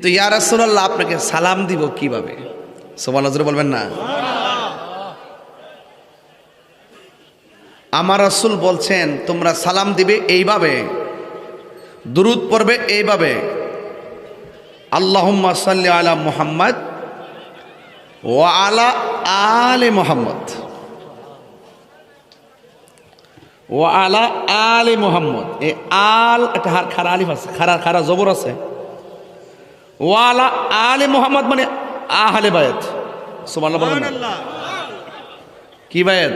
তো ইয়া রাসূলুল্লাহ, আপনাকে সালাম দিব কীভাবে? সোমান নজরে বলবেন না? আমার রাসূল বলছেন, তোমরা সালাম দিবে এইভাবে, দুরুদ পড়বে এইভাবে। আল্লাহুম্মা সাল্লি আলা মুহাম্মদ ও আলা আলে মোহাম্মদ। ও আলা আলে মোহাম্মদ। এ আল একটা খারা আলিফ আছে, খারা খারা জবর আছে। ও আলা মোহাম্মদ মানে আহলে বায়াত। সুবহানাল্লাহ কি বায়াত?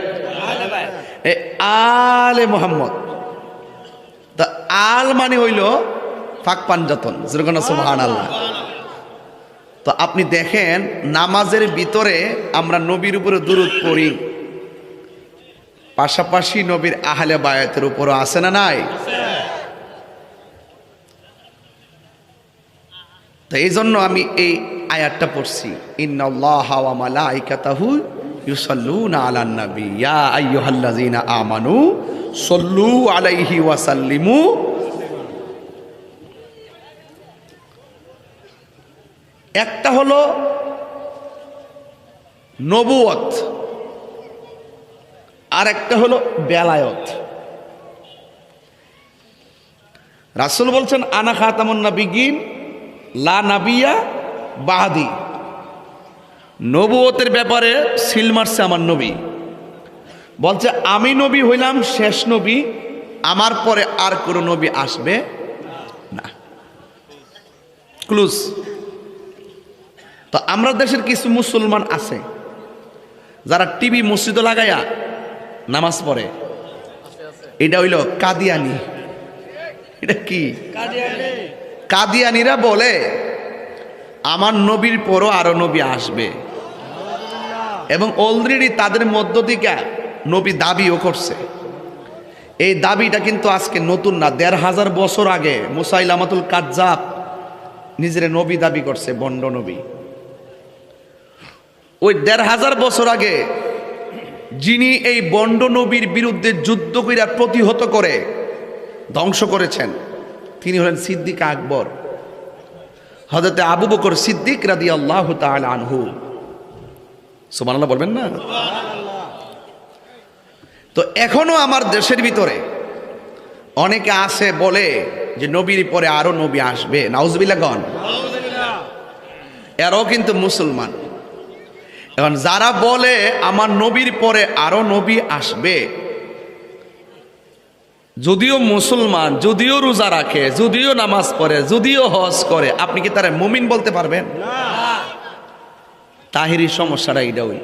এ আলে মোহাম্মদ। তা আল মানে হইল ফাঁক পাঞ্জাতন যেরকম সুবহান আল্লাহ তো আপনি দেখেন নামাজের ভিতরে আমরা নবীর উপরে দূরত পড়ি। পাশাপাশি নবীর আহলে বায়াতের উপরও আছে না নাই? তো এই জন্য আমি এই আয়াতটা পড়ছি। আমানু সাল্লু আলাইহি ওয়া সাল্লিমু। একটা হলো নবুয়ত আর একটা হলো বেলায়ত। রাসুল বলছেন, আনা খাতামুন নাবিগিন লা নাবিয়া বাহাদি। নবুয়তের ব্যাপারে সিল মারছে আমার নবী। বলছে, আমি নবী হইলাম, শেষ নবী, আমার পরে আর কোনো নবী আসবে না। ক্লুজ। তো আমরা দেশের কিছু মুসলমান আছে, যারা টিভি মসজিদে লাগাইয়া নামাজ পড়ে। এটা হইল কাদিয়ানি। এটা কি? কাদিয়ানিরা বলে, আমার নবীর পরও আরও নবী আসবে। এবং অলরেডি তাদের মধ্য থেকে নবী দাবিও করছে। এই দাবিটা কিন্তু আজকে নতুন না, দেড় হাজার বছর আগে মুসাইলামাতুল কাজ্জাব নিজের নবী দাবি করছে, বন্ড নবী। ওই দেড় হাজার বছর আগে যিনি এই বন্ড নবীর বিরুদ্ধে যুদ্ধ কইরা প্রতিহত করে ধ্বংস করেছেন তিনি হলেন সিদ্দিক আকবর। হজরতে আবু বকর সিদ্দিক রাদি আল্লাহ আনহু। সুবহানাল্লাহ বলবেন না? তো এখনও আমার দেশের ভিতরে অনেকে আছে বলে যে নবীর পরে আরও নবী আসবে। নাউজবিল্লাগন এরাও কিন্তু মুসলমান। এখন যারা বলে আমার নবীর পরে আরও নবী আসবে যদিও মুসলমান যদিও রোজা রাখে যদিও নামাজ পড়ে যদিও হজ করে আপনি কি তারা মুমিন বলতে পারবেন? তাহিরি সমস্যাটা এইটা ওই।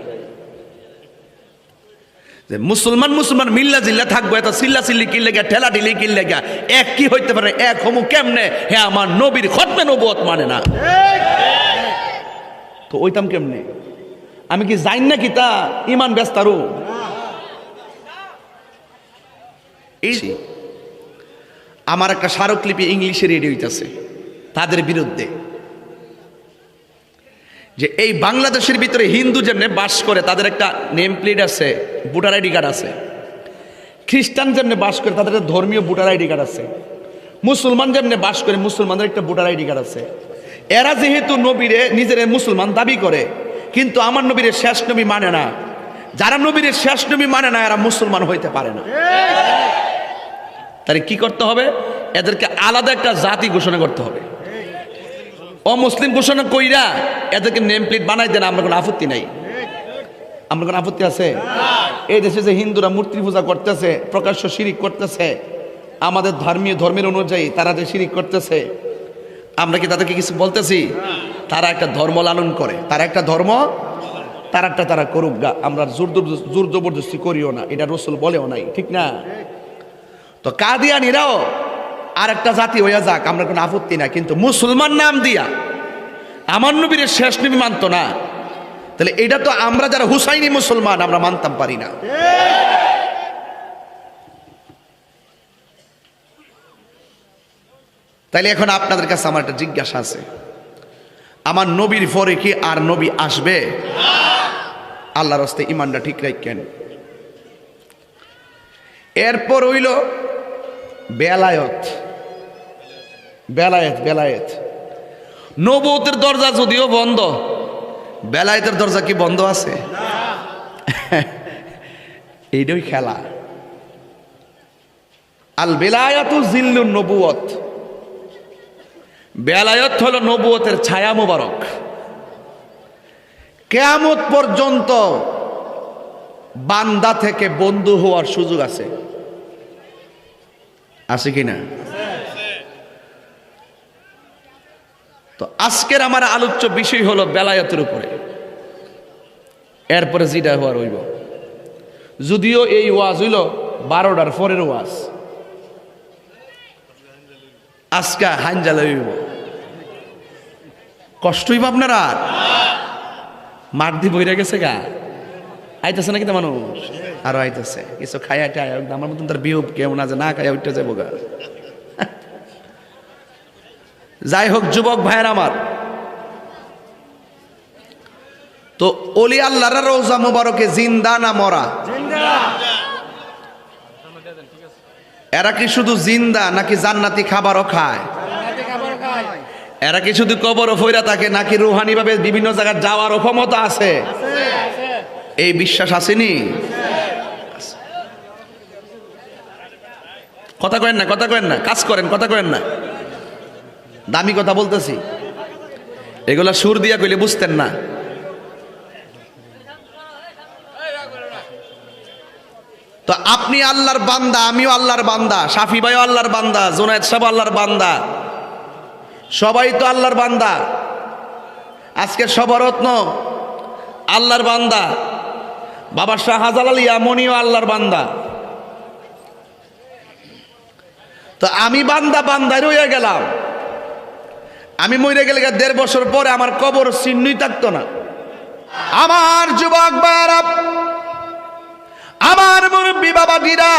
যে মুসলমান মুসলমান মিল্লা জিল্লা থাকব এত চিল্লা চিল্লি কিনলে গা ঠেলা ঢিলি কিনলে গা এক কি হইতে পারে এক হমু কেমনে? হ্যাঁ আমার নবীর খতমে নবুয়ত মানে না। তো ওইটাম কেমনে? আমি কি জানি না কি তা? ইমান ব্যস্তারু এই আমার একটা স্মারকলিপি ইংলিশে রেডি হইতেছে তাদের বিরুদ্ধে। যে এই বাংলাদেশের ভিতরে হিন্দু যেমনি বাস করে তাদের একটা নেম প্লেট আছে ভোটার আইডি কার্ড আছে। খ্রিস্টান যেমনি বাস করে তাদের একটা ধর্মীয় ভোটার আইডি কার্ড আছে। মুসলমান যেমনি বাস করে মুসলমানদের একটা ভোটার আইডি কার্ড আছে। এরা যেহেতু নবীরে নিজের মুসলমান দাবি করে কিন্তু আমার নবীরে শেষ নবী মানে না। যারা নবীরে শেষ নবী মানে না এরা মুসলমান হইতে পারে না। তাহলে কি করতে হবে? এদেরকে আলাদা একটা জাতি ঘোষণা করতে হবে। অমুসলিম ঘোষণা কইরা এদেরকে নেম প্লেট বানাই দেন, আমরা কোনো আপত্তি নাই। আমরা কোনো আপত্তি আছে? এই দেশে যে হিন্দুরা মূর্তি পূজা করতেছে, প্রকাশ্য শিরিক করতেছে, আমাদের ধর্মীয় ধর্মের অনুযায়ী তারা যে শিরিক করতেছে, আমরা কি তাদেরকে কিছু বলতেছি? তারা একটা ধর্ম লালন করে। তারা একটা ধর্ম, তারা একটা তারা করুক গা। আমরা জোর জোর জবরদস্তি করিও না। এটা রসুল বলেও নাই, ঠিক না? তো কাদিয়ানিরাও আর একটা জাতি হইয়া যাক, আমরা কোনো আপত্তি না কিন্তু মুসলমান নাম দিয়া আমার নবীর শেষ নবী মানতো না। তাহলে এটা তো আমরা যারা হুসাইনি মুসলমান, আমরা মানতাম পারি না। তাইলে এখন আপনাদের কাছে আমার একটা জিজ্ঞাসা আছে। আমার নবীর পরে কি আর নবী আসবে? আল্লাহর হস্তে ইমানটা ঠিক রাখেন। এরপর হইল বেলায়ত। বেলায়েত বেলায়েত। নবতের দরজা যদিও বন্ধ বেলায়েতের দরজা কি বন্ধ আছে? এইটাই খেলা। আল বেলায়াতু জিল্লুন নবুয়ত বেলায়ত হল নবুয়তের ছায়া মোবারক। কেয়ামত পর্যন্ত বান্দা থেকে বন্ধু হওয়ার সুযোগ আছে। আছে কি না? তো আজকের আমার আলোচ্য বিষয় হলো বেলায়তের উপরে। এরপরে যেটা হওয়ার হইব যদিও এই ওয়াজ হইল বারোটার পরের ওয়াজ। আজকে হাঞ্জালে হইব। কষ্ট হইব আপনারা মাঠ দিয়ে বইরা গেছে গা? আইতেছে নাকি তো মানুষ? আরও আইতেছে। কিছু খাই আটে আয় আমার মতন তার বিহুব কেমন আছে না খাই উঠতে যাব গা। যাই হোক, যুবক ভাইয়ের আমার। তো অলি আল্লাহর রোজা মুবারকে জিন্দা না মরা? এরা কি শুধু জিন্দা নাকি জান্নাতি খাবারও খায়? এরা কি শুধু কবর ফইরা থাকে নাকি রুহানি ভাবে বিভিন্ন জায়গায় যাওয়ার ক্ষমতা আছে? এই বিশ্বাস আসেনি কথা কয়েন না, কথা কয়েন না, কাজ করেন, কথা কয়েন না। দামি কথা বলতেছি। এগুলা সুর দিয়া কইলে বুঝতেন না। তো আপনি আল্লাহর বান্দা, আমিও আল্লাহর বান্দা, সাফি ভাইও আল্লাহর বান্দা, জোনায়েদ সাহেব আল্লাহর বান্দা। সবাই তো আল্লাহর বান্দা। আজকে সবরত্ন আল্লাহর বান্দা। বাবা শাহজালাল ইয়ামনিও আল্লাহর বান্দা। তো আমি বান্দা বান্দায় রয়ে গেলাম। আমি মরে গেলে দেড় বছর পরে আমার কবর চিহ্নই থাকতো না। আমার যুবক বারা আমার মুরব্বী বাবাটিরা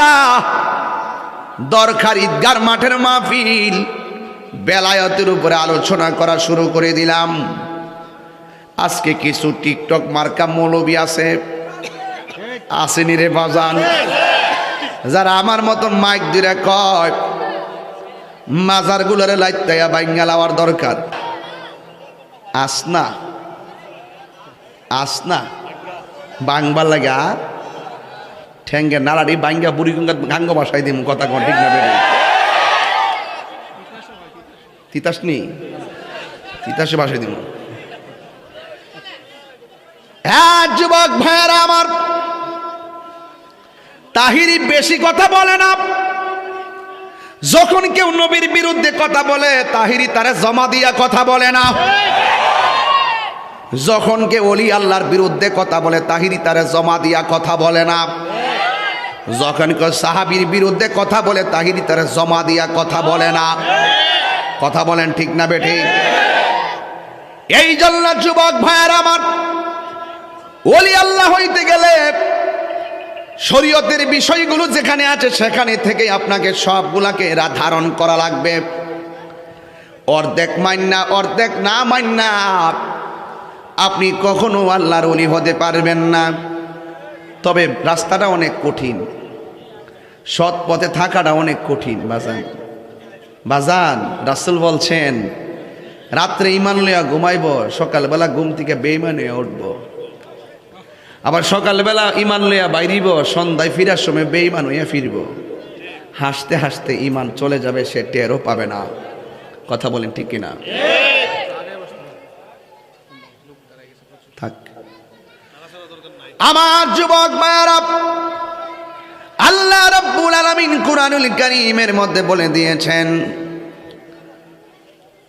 দরকার ঈদগার মাঠের মাহফিল, বেলায়তের উপরে আলোচনা করা শুরু করে দিলাম। আজকে কিছু টিকটক মার্কা মৌলবী আছে। আসেনি রে বাজান। যারা আমার মতন মাইক দিলে কয় মাজার গুলোরে লাইতাইয়া বাইঙ্গা লাওয়ার দরকার। আসনা আসনা বাংবার লাগা। ঠ্যাঙ্গে নালাড়ি বাইঙ্গা বুড়ি গঙ্গা বাসাই দিম, কথা কোন ঠিক না তিতাস নি তিতাসে বাসাই দিম। হ্যাঁ যুবক ভাইয়ারা আমার। তাহিরি বেশি কথা বলে না। যখন কেউ নবীর বিরুদ্ধে কথা বলে, তাহিরি তারে জমা দিয়া কথা বলে না। যখন কেউ অলি আল্লাহর বিরুদ্ধে কথা বলে, তাহিরি তারে জমা দিয়া কথা বলে না। যখন কেউ সাহাবির বিরুদ্ধে কথা বলে, তাহিরি তারে জমা দিয়া কথা বলে না। কথা বলেন ঠিক না বেঠি? এই জন্য যুবক ভাইয়ের আমার, অলি আল্লাহ হইতে গেলে শরীয়তের বিষয়গুলো যেখানে আছে, সেখানে থেকে আপনাকে সবগুলাকে এরা ধারণ করা লাগবে। অর্ধেক মান্না অর্ধেক না মান্না আপনি কখনো আল্লাহর অলি হতে পারবেন না। তবে রাস্তাটা অনেক কঠিন, সৎ পথে থাকাটা অনেক কঠিন, বাজান। বাজান, রাসুল বলছেন, রাত্রে ইমান লইয়া ঘুমাইব, সকালবেলা ঘুম থেকে বেইমান উঠবো। আবার সকালবেলা ইমান লইয়া বাইরিব, সন্ধ্যায় ফিরার সময় বেইমান হইয়া ফিরব। হাসতে হাসতে ইমান চলে যাবে, সে টেরও পাবে না। কথা বলেন ঠিক কিনা? আমার যুবক মায়েরা, আল্লাহ রব্বুল আলামিন কুরআনুল কারীমের মধ্যে বলে দিয়েছেন,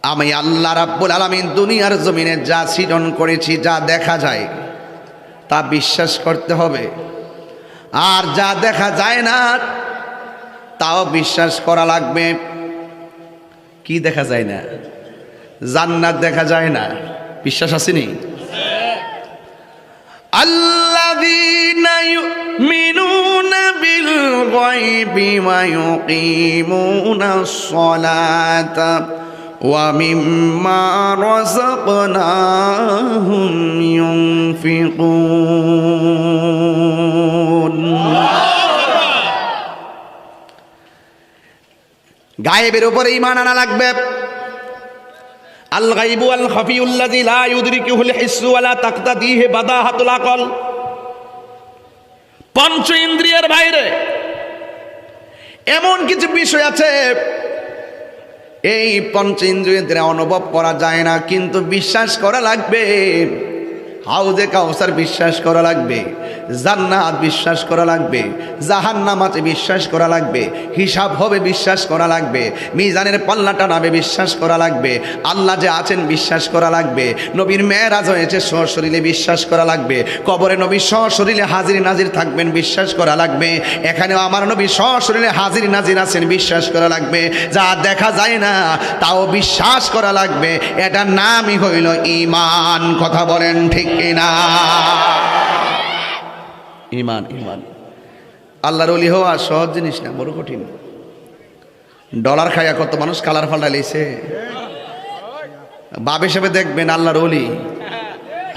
আমি আল্লাহ রাব্বুল আলামিন দুনিয়ার জমিনে যা সৃজন করেছি, যা দেখা যায় তা বিশ্বাস করতে হবে আর যা দেখা যায় না তাও বিশ্বাস করা লাগবে কি দেখা যায় না জান্নাত দেখা যায় না বিশ্বাস আসেনি الذين يؤمنون بالغيب ويقيمون الصلاة ومما رزقناهم ينفقون গায়েবের উপরে ইমান আনা লাগবে আল গাইবু আল খফিউল্লাযী লা ইউদরিকুহুল হিসসু ওয়ালা তাকতাদিহি বাদাহাতুল আকল পঞ্চ ইন্দ্রিয়ের বাইরে এমন কিছু বিষয় আছে এই পঞ্চ ইন্দ্রিয়ের অনুভব করা যায় না, কিন্তু বিশ্বাস করা লাগবে। হাউজে কাউসার বিশ্বাস করা লাগবে। জান্নাত বিশ্বাস করা লাগবে জাহান্নামাতে বিশ্বাস করা লাগবে, হিসাব হবে বিশ্বাস করা লাগবে, মিজানের পাল্লাটা নামে বিশ্বাস করা লাগবে, আল্লাহ যে আছেন বিশ্বাস করা লাগবে, নবীর মেয়েরাজ হয়েছে সশরীরে বিশ্বাস করা লাগবে, কবরে নবী সশরীরে হাজির নাজির থাকবেন বিশ্বাস করা লাগবে, এখানেও আমার নবী সশরীরে হাজির নাজির আছেন বিশ্বাস করা লাগবে, যা দেখা যায় না তাও বিশ্বাস করা লাগবে, এটার নামই হইল ইমান কথা বলেন ঠিক কিনা? ইমান ইমান। আল্লাহর অলি হওয়া সহজ জিনিস না, বড় কঠিন। ডলার খাইয়া কত মানুষ কালার ফাল্টা লেছে বাপ হিসেবে দেখবেন আল্লাহর অলি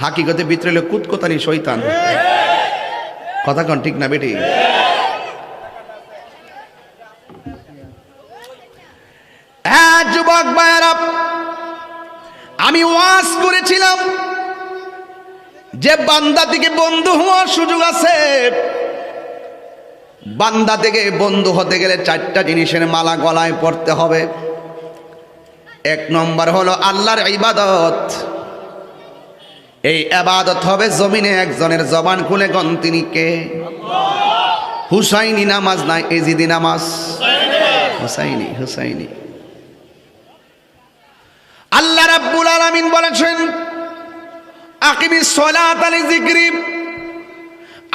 হাকিকতে বিতরেলে কুতকতানি শৈতান কথা কন, ঠিক না বেটি? হ্যাঁ যুবক ভাইয়ারা, আমি ওয়াজ করেছিলাম। যে বান্দা থেকে বন্ধু হওয়ার সুযোগ আছে, বান্দা থেকে বন্ধু হতে গেলে চারটা জিনিসের মালা গলায় পড়তে হবে। এক নম্বর হলো আল্লাহর ইবাদত। এই আবাদত হবে জমিনে একজনের জবান খুলে গন তিনি কে? হুসাইনি নামাজ নাই এজিদি নামাজ? হুসাইনি হুসাইনি। আল্লাহ রাব্বুল আলামিন বলেছেন আকিমি সলাত আলি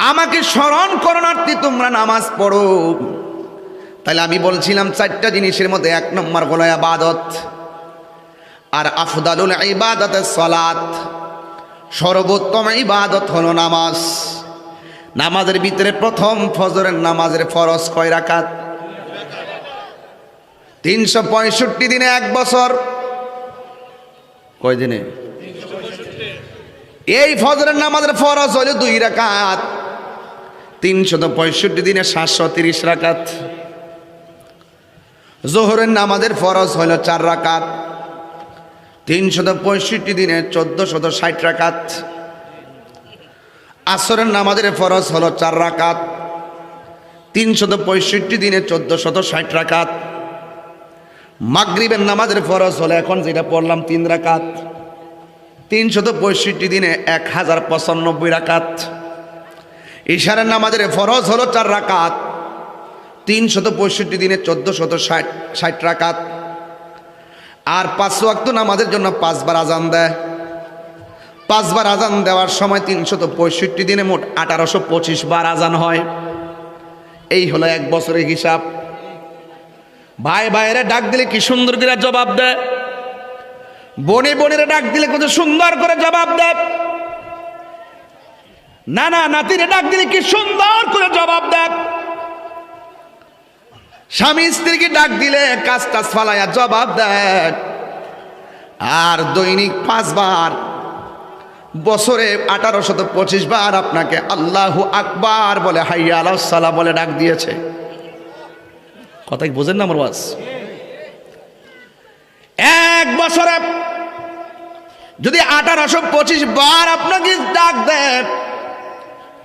আমাকে স্মরণ করণার্থে তোমরা নামাজ পড়ো। তাহলে আমি বলছিলাম চারটা জিনিসের মধ্যে এক নম্বর হলো আবাদত আর আফদালুল ইবাদত সলাত। সর্বোত্তম ইবাদত হলো নামাজ। নামাজের ভিতরে প্রথম ফজরের নামাজের ফরজ কয় রাকাত? তিনশো পঁয়ষট্টি দিনে এক বছর। কয় দিনে? এই ফজরের নামাজের ফরজ হইল দুই রাকাত। তিনশত পঁয়ষট্টি দিনে সাতশো তিরিশ রাকাত। জোহরের নামাজের ফরজ হইল চার রাকাত। তিনশত পঁয়ষট্টি দিনে চোদ্দ শত ষাট রাকাত। আসরের নামাজের ফরজ হলো চার রাকাত। তিনশত পঁয়ষট্টি দিনে চোদ্দ শত ষাট রাকাত। মাগরিবের নামাজের ফরজ হলো এখন যেটা পড়লাম তিন রাকাত। তিনশত পঁয়ষট্টি দিনে এক হাজার পঁচানব্বই রাকাত। ঈশানের নামাজের ফরজ হলো চার রাকাত। তিনশত পঁয়ষট্টি দিনে চোদ্দ শত ষাট ষাট রাকাত। আর পাঁচ ওয়াক্ত নামাজের জন্য পাঁচবার আজান দেয়। পাঁচবার আজান দেওয়ার সময় তিনশত পঁয়ষট্টি দিনে মোট আঠারোশো পঁচিশ বার আজান হয়। এই হলো এক বছরের হিসাব। ভাই ভাইয়েরা ডাক দিলে কি সুন্দর করে জবাব দেয়? বনে বনেরা ডাক দিলে কত সুন্দর করে জবাব দেয়। না না নাতিরে ডাক দিলে কি সুন্দর করে জবাব দেয়। স্বামী স্ত্রীকে ডাক দিলে কাজ টাজ ফালাইয়া জবাব দেয়। আর দৈনিক পাঁচবার, বছরে আঠারো শত পঁচিশ বার আপনাকে আল্লাহ আকবার বলে হাইয়া আলাহ বলে ডাক দিয়েছে। কথা বোঝেন না আমার এক বছরে যদি আঠারোশো পঁচিশ বার আপনাকে ডাক দেন,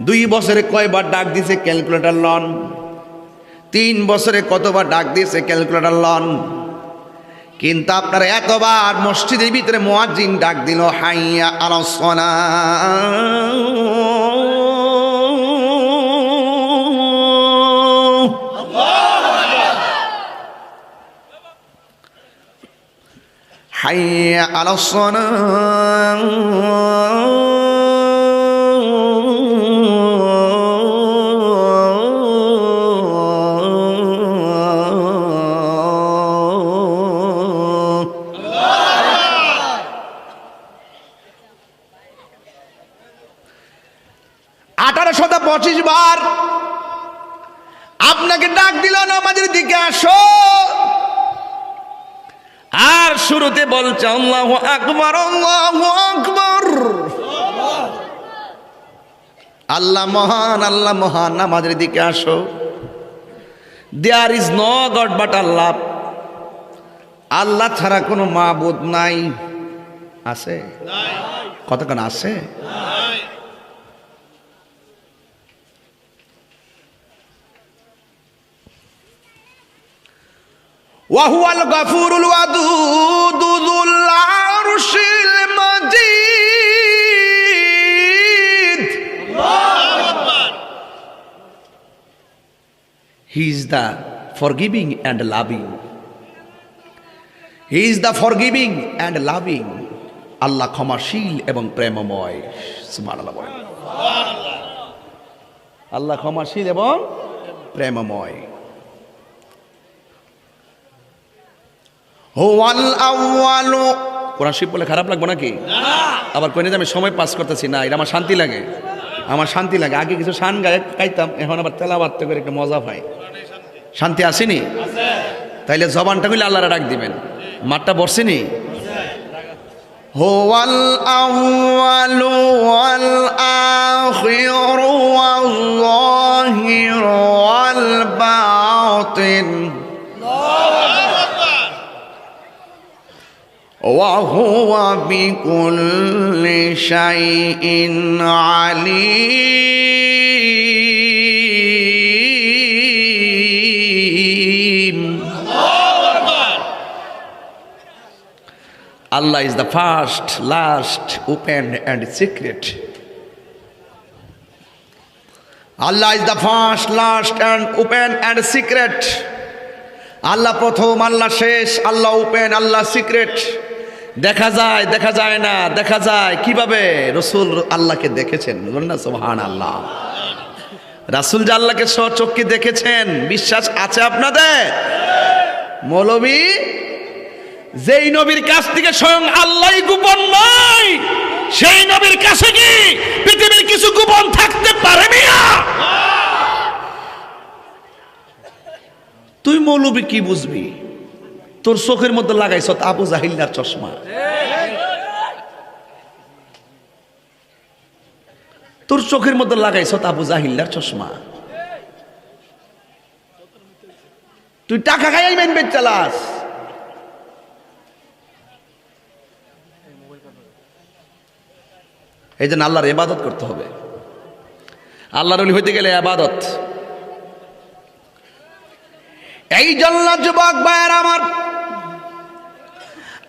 দুই বছরে কয়বার ডাক দিছে ক্যালকুলেটার লন? তিন বছরে কতবার ডাক দিয়েছে ক্যালকুলেটার লন? কিন্তু আপনার এতবার মসজিদের ভিতরে মোয়াজিন ডাক দিল, হাইয়া আলোচনা حي على الصلاة আঠারোশত পঁচিশ বার আপনাকে ডাক দিল নামাজের দিকে আসো আর শুরুতে বলছে, আল্লাহ আকবর আল্লাহ আকবর। আল্লাহ মহান আল্লাহ মহান, আমাদের দিকে আসো। There is no God but Allah. আল্লাহ ছাড়া কোনো মাবুদ নাই। আছে? কতক্ষণ আছে? ওয়াহুয়াল গাফুরুল ওয়াদুদুল আরশিল he is the forgiving and loving he is the forgiving and loving আল্লাহ ক্ষমাশীল এবং প্রেমময়। আল্লাহ ক্ষমাশীল এবং প্রেমময়। কোরআন শিব বলে খারাপ লাগবো নাকি? আবার কোনো আমি সময় পাস করতেছি না এটা আমার শান্তি লাগে। আমার শান্তি লাগে। আগে কিছু শান গায়ে গাইতাম এখন আবার তেলাবাত্ত করে একটা মজা পাই। শান্তি আসেনি? তাইলে জবানটা হইলে আল্লাহরা ডাক দিবেন। মাঠটা বসেনি হোয়াল আউয়ালু ওয়াল আখিরু ওয়াল জাহিরু ওয়াল বাতিন وهو بكل شيء عليم Allah is the first last open and secret Allah is the first last and open and secret Allah প্রথম আল্লাহ শেষ আল্লাহ ওপেন আল্লাহ সিক্রেট দেখা যায় দেখা যায় না, দেখা যায়। কীভাবে? রসুল আল্লাহকে দেখেছেন। বলুন না সোহান আল্লাহ রাসুল যে আল্লাহকে চোখকে দেখেছেন, বিশ্বাস আছে আপনাদের? মৌলবী, যেই নবীর কাছ থেকে স্বয়ং আল্লাহ গোপন নয়, সেই নবীর কাছে কি পৃথিবীর কিছু গোপন থাকতে পারে তুই মৌলবী কি বুঝবি? তোর চোখের মধ্যে লাগাইছ আবু জাহিল্লার চশমা। তোর চোখের মধ্যে লাগাইছ আবু জাহিল্লার চশমা। তুই টাকা খাইয়াই মেন বেচ চালাস। এই জন্য আল্লাহর এবাদত করতে হবে। আল্লাহর হইতে গেলে আবাদত এই জন্য যুবক ভাইয়ের আমার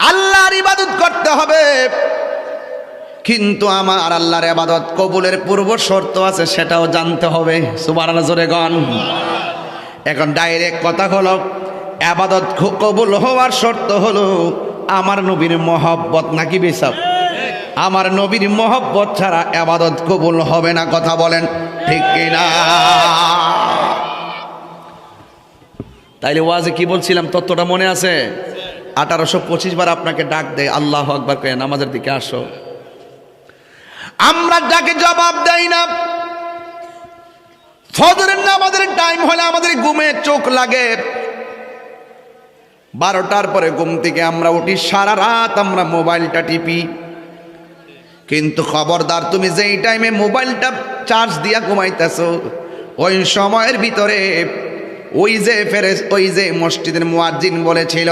আল্লাহর ইবাদত করতে হবে। কিন্তু আমার আল্লাহর ইবাদত কবুলের পূর্ব শর্ত আছে, সেটাও জানতে হবে। সুবার জোরে গন। এখন ডাইরেক্ট কথা হলো আবাদত কবুল হওয়ার শর্ত হলো আমার নবীর মহব্বত নাকি বেসাব? আমার নবীর মহব্বত ছাড়া আবাদত কবুল হবে না, কথা বলেন ঠিক কিনা? তাইলে ওয়াজে কি বলছিলাম? তত্ত্বটা মনে আছে? আঠারোশো পঁচিশ বার আপনাকে ডাক দেয়, আল্লাহ আকবার কে নামাজের দিকে আসো। আমরা ডাকে জবাব দেই না। ফজরের নামাজের টাইম হলে আমাদের ঘুমে চোখ লাগে। বারোটার পরে ঘুম থেকে আমরা উঠি, সারা রাত আমরা মোবাইলটা টিপি। কিন্তু খবরদার তুমি যেই টাইমে মোবাইলটা চার্জ দিয়া ঘুমাইতেছ, ওই সময়ের ভিতরে ওই যে ফেরেস ওই যে মসজিদের মুয়াজ্জিন বলেছিল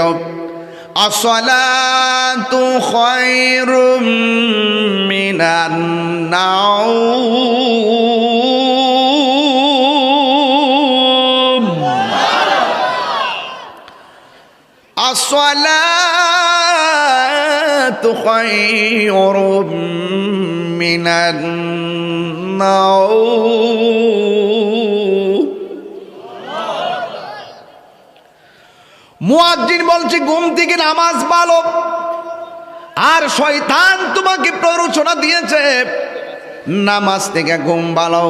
আসলাতু খায়রুম মিনান নাউম মিনান মুয়াজ্জিন বলছে, ঘুম থেকে নামাজ ভালো আর শয়তান তোমাকে প্ররোচনা দিয়েছে, নামাজ থেকে ঘুম ভালো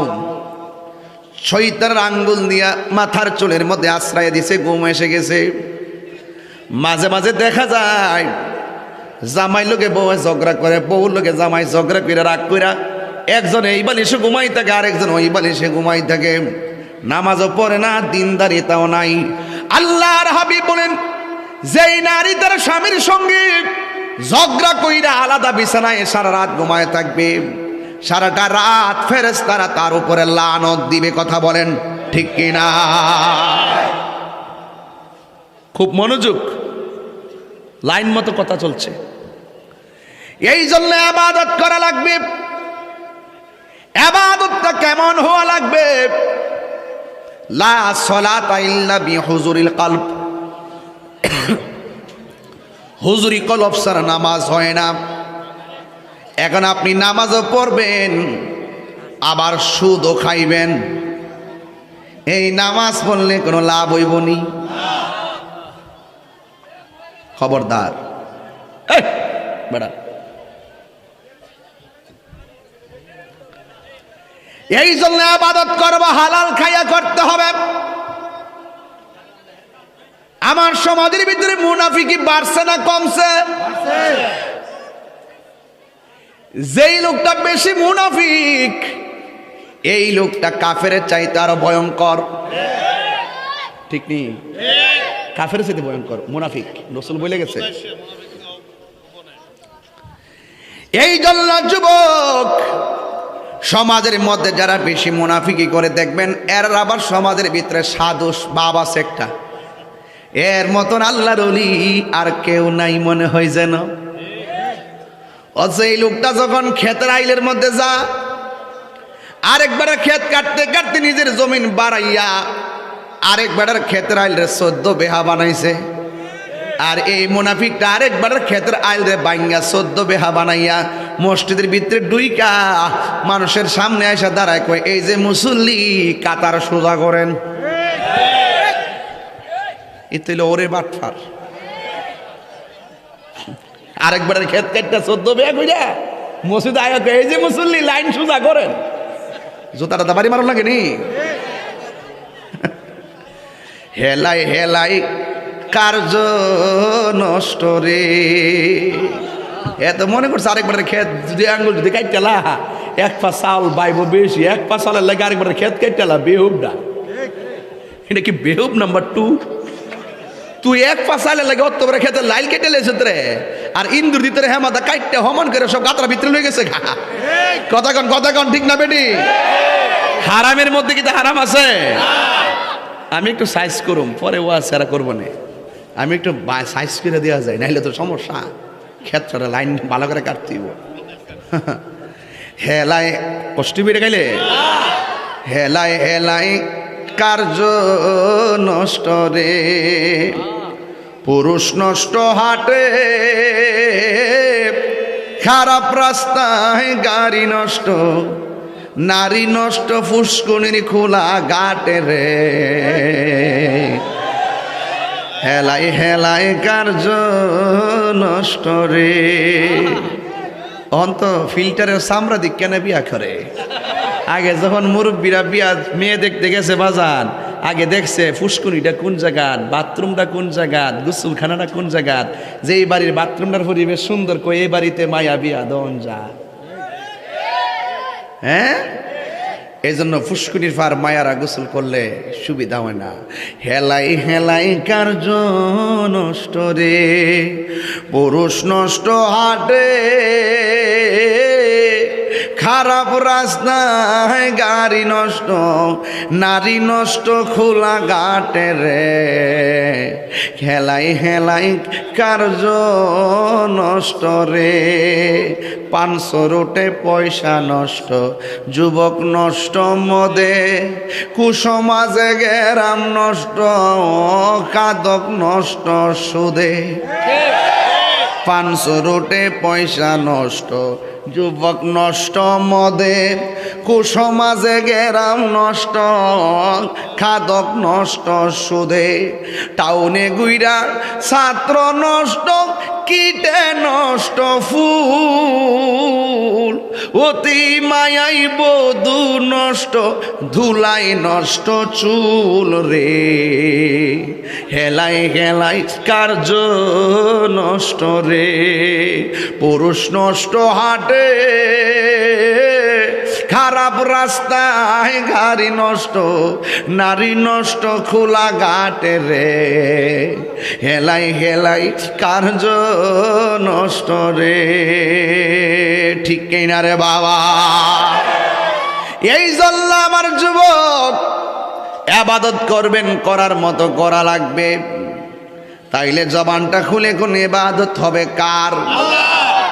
শৈতানের আঙ্গুল দিয়া মাথার চুলের মধ্যে আশ্রয় দিছে, ঘুম এসে গেছে। মাঝে মাঝে দেখা যায়, জামাই লোকে বউ ঝগড়া করে বউ লোকে জামাই ঝগড়া করে রাগ করে একজন এই বালিশে ঘুমাই থাকে, আরেকজন ওই বালিশে ঘুমাই থাকে। নামাজও পড়ে না দিনদারিতাও নাই। আল্লাহর হাবি বলেন, যেই নারী তার স্বামীর সঙ্গে ঝগড়া কইরা আলাদা বিছানায় সারা রাত ঘুমায় থাকবে, সারাটা রাত ফেরেস তারা তার উপরে লানত দিবে কথা বলেন, ঠিক কিনা খুব মনোযোগ, লাইন মতো কথা চলছে। এই জন্য আবাদত করা লাগবে। আবাদতটা কেমন হওয়া লাগবে? লা সলাতা ইল্লা বিহুজুরিল কলব। হুজুরি কলব ছাড়া নামাজ হয় না। এখন আপনি নামাজও পড়বেন আবার সুদও খাইবেন। এই নামাজ পড়লে কোনো লাভ হইব নি? খবরদার। এই, এই জন্য আবাদত করব, হালাল খাইয়া করতে হবে। আমার সমাজের ভিতরে মুনাফিকি বাড়ছে না কমছে? যেই লোকটা বেশি মুনাফিক, এই লোকটা কাফের চাইতে আরও ভয়ঙ্কর। ঠিক নেই কাফের চাইতে ভয়ঙ্কর, মুনাফিক। রসুল বলে গেছে। এই জন্য যুবক সমাজের মধ্যে যারা বেশি মুনাফিকি করে দেখবেন, এর আবার সমাজের ভিতরে সাধু বাবা একটা এর মতন আল্লাহর অলি আর কেউ নাই মনে হয় যেন। অথচ এই লোকটা যখন ক্ষেতের আইলের মধ্যে যা আরেকবার ক্ষেত কাটতে কাটতে নিজের জমিন বাড়াইয়া আরেকবার ক্ষেতের আইলের সদ্য বেহা বানাইছে। আর এই মুনাফিকটা আরেকবার ক্ষেতের আইল রে বাইঙ্গা চোদ্দ বেহা বানাইয়া মসজিদের ভিতরে ডুইকা মানুষের সামনে এসে দাঁড়ায় কয়, এই যে মুসল্লি, কাতার সোজা করেন। এতে ওরে বাটফার। আরেকবারের ক্ষেত কেটটা চোদ্দ বেয়া কইরা মসজিদ আয়া এই যে মুসল্লি, লাইন সোজা করেন। জুতাটা দাবারি মারো লাগেনি হেলাই হেলাই কার্য নষ্ট রে? এত মনে করছে আরেকবার ক্ষেত যদি আঙ্গুল যদি কাইটালা এক পা চাউল বাইব বেশি, এক পা চালের লাগে আরেকবার ক্ষেত কাইটালা বেহুবটা এটা কি বেহুব নাম্বার টু? তুই এক পা লাগে অত বড় খেতে লাইল কেটে লেছে রে। আর ইন্দুর দিতে হেমাদা কাইটে হমন করে সব গাতরা ভিতরে লয়ে গেছে ঘা কথা কন কথা কন, ঠিক না বেটি? হারামের মধ্যে কি হারাম আছে? আমি একটু সাইজ করুম, পরে ও সেরা করব না। আমি একটু সাইজ করে দেওয়া যায় নাহলে তো সমস্যা। ক্ষেত্রে লাইন ভালো করে কাটতেইব হেলায় কষ্ট বেড়ে গেলে হেলায় হেলায়, কার্য নষ্ট রে। পুরুষ নষ্ট হাটে, খারাপ রাস্তায় গাড়ি নষ্ট, নারী নষ্ট ফুসকুনির খোলা গাটে রে। হেলাই হেলাই কার্য নষ্ট রে। অন্ত ফিল্টারের সামরাদিক কেন বিয়া করে? আগে যখন মুরব্বীরা বিয়া, মেয়ে দেখতে গেছে বাজান, আগে দেখছে ফুসকুনিটা কোন জায়গাত, বাথরুমটা কোন জায়গাত, গুসুলখানাটা কোন জায়গাত, যে এই বাড়ির বাথরুমটার পরিবেশ সুন্দর কই, এই বাড়িতে মায়া বিয়া দন যা হ্যাঁ? এই জন্য ফুসকুনির ফার মায়ারা গোসল করলে সুবিধা হয় না। হেলাই হেলাই কার্য নষ্ট রে? পুরুষ নষ্ট হাটে। খারাপ রাস্তায় গাড়ি নষ্ট, নারী নষ্ট খোলা ঘাটে রে। খেলাই হেলাই কার্য নষ্ট রে। পাঁচশো রোটে পয়সা নষ্ট, যুবক নষ্ট মদে। কুসমাজে গেরাম নষ্ট, কাদক নষ্ট সুদে। পাঁচশো রোটে পয়সা নষ্ট যুবক নষ্ট মদে, কুসমাজে গেরাম নষ্ট, খাদক নষ্ট সুদে। টাউনে গুইরা ছাত্র নষ্ট, কীটে নষ্ট ফুল। অতি মায়াই বধু নষ্ট, ধুলাই নষ্ট চুল রে। হেলাই হেলাই কার্য নষ্ট রে। পুরুষ নষ্ট হাটে খারাপ রাস্তায় গাড়ি নষ্ট, নারী নষ্ট খোলা ঘাটে রে। হেলাই হেলাই কার্য নষ্ট রে। ঠিক কিনা রে বাবা। এই জন্য আমার যুবক, আবাদত করবেন, করার মতো করা লাগবে। তাইলে জবানটা খুলে কোন এবাদত হবে কার?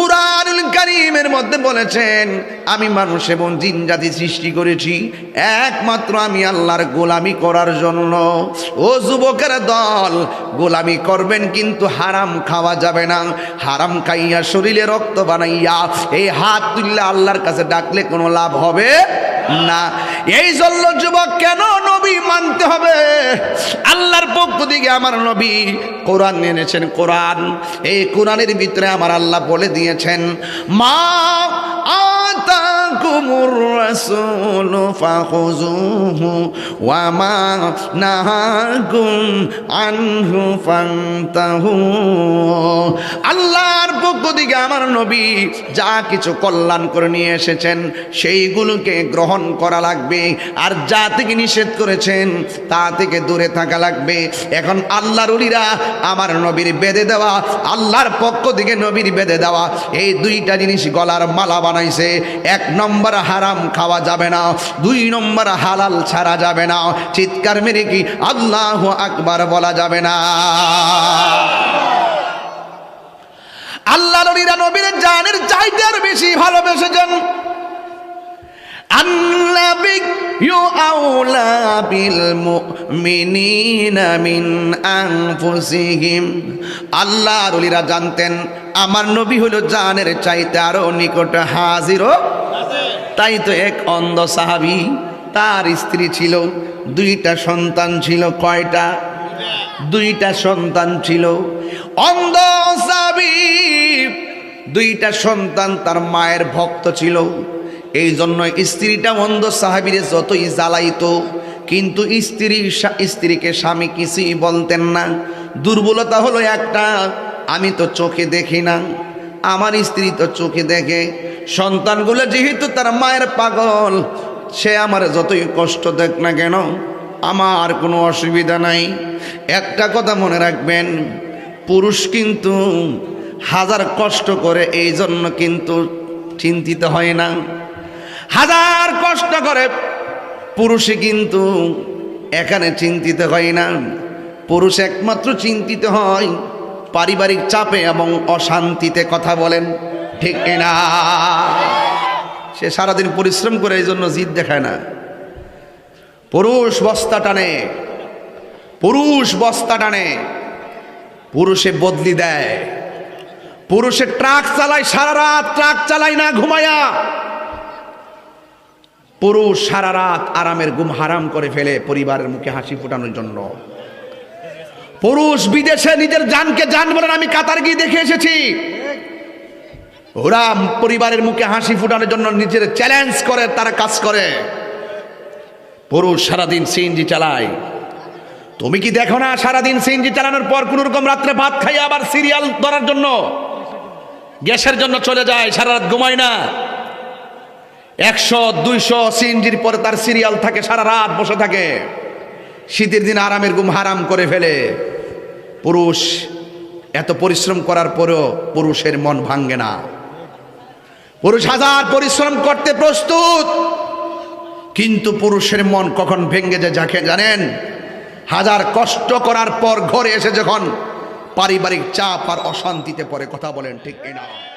কুরআনুল কারিমের মধ্যে বলেছেন, আমি মানুষ এবং জিন জাতি সৃষ্টি করেছি, একমাত্র আমি আল্লাহর গোলামি করার জন্য। ও যুবকের দল, গোলামি করবেন কিন্তু হারাম খাওয়া যাবে না। হারাম খাইয়া শরীরে রক্ত বানাইয়া এই হাত তুললে আল্লাহর কাছে ডাকলে কোনো লাভ হবে না। এই জন্য যুবক, কেন নবী মানতে হবে? আল্লাহর পক্ষ দিকে আমার নবী কোরআন এনেছেন, কোরআন। এই কোরআনের ভিতরে আমার আল্লাহ বলে দিয়েছেন, মা আল্লাহর পক্ষ থেকে আমার নবী যা কিছু কল্যাণ করে নিয়ে এসেছেন, সেইগুলোকে গ্রহণ করা লাগবে। আর যা থেকে নিষেধ করেছেন, তা থেকে দূরে থাকা লাগবে। এখন আল্লাহর উলিরা আমার নবীর বেঁধে দেওয়া, আল্লাহর পক্ষ থেকে নবীর বেঁধে দেওয়া, এই দুইটা জিনিস গলার মালা বানাইছে। এক নম্বর হারাম খাওয়া যাবে না, দুই নম্বর হালাল ছাড়া যাবে না। চিৎকার মেরে কি আল্লাহ আকবার বলা যাবে না। আল্লাহ নবীরা নবীর জানের চাইতে আর বেশি ভালোবেসেছেন। النبي أولى بالمؤمنين من أنفسهم আল্লাহ রলিরা জানতেন আমার নবী হলো জানের চাইতে আরো নিকট হাজির তাই তো এক অন্ধ সাহাবি তার স্ত্রী ছিল দুইটা সন্তান ছিল কয়টা দুইটা সন্তান ছিল অন্ধ সাহাবি দুইটা সন্তান তার মায়ের ভক্ত ছিল এই জন্য স্ত্রীটা অন্ধ সাহাবিরে যতই জ্বালাইতো, কিন্তু স্ত্রী স্ত্রীকে স্বামী কিছুই বলতেন না। দুর্বলতা হলো একটা, আমি তো চোখে দেখি না, আমার স্ত্রী তো চোখে দেখে। সন্তানগুলো যেহেতু তার মায়ের পাগল, সে আমার যতই কষ্ট দেখ না কেন, আমার কোনো অসুবিধা নাই। একটা কথা মনে রাখবেন, পুরুষ কিন্তু হাজার কষ্ট করে এই জন্য কিন্তু চিন্তিত হয় না। হাজার কষ্ট করে। পুরুষে কিন্তু এখানে চিন্তিত হয় না। পুরুষ একমাত্র চিন্তিত হয় পারিবারিক চাপে এবং অশান্তিতে কথা বলেন। ঠিক না? সে সারাদিন পরিশ্রম করে এই জন্য জিদ দেখায় না। পুরুষ বস্তা টানে। পুরুষ বস্তা টানে। পুরুষে বদলি দেয়। পুরুষে ট্রাক চালায়, সারা রাত ট্রাক চালায় না, ঘুমায়া। পুরুষ সারা রাত আরামের ঘুম হারাম করে ফেলে পরিবারের মুখে হাসি ফোটানোর জন্য। পুরুষ বিদেশে নিজের জানকে জান বলেন, আমি কাতার গিয়ে দেখে এসেছি। ওরা পরিবারের মুখে হাসি ফুটানোর জন্য নিজের চ্যালেঞ্জ করে, তারা কাজ করে। পুরুষ সারাদিন সিএনজি চালায়। তুমি কি দেখো না সারাদিন সিএনজি চালানোর পর কোন রকম রাত্রে ভাত খাই আবার সিরিয়াল ধরার জন্য? গ্যাসের জন্য চলে যায়, সারা রাত ঘুমায় না। একশো, দুইশো সিএনজির পরে তার সিরিয়াল থাকে, সারা রাত বসে থাকে। শীতের দিন আরামের ঘুম হারাম করে ফেলে। পুরুষ, এত পরিশ্রম করার পরেও পুরুষের মন ভাঙ্গে না। পুরুষ হাজার পরিশ্রম করতে প্রস্তুত, কিন্তু পুরুষের মন কখন ভেঙ্গে যায় যাকে জানেন? হাজার কষ্ট করার পর ঘরে এসে যখন পারিবারিক চাপ আর অশান্তিতে পরে কথা বলেন ঠিক কিনা?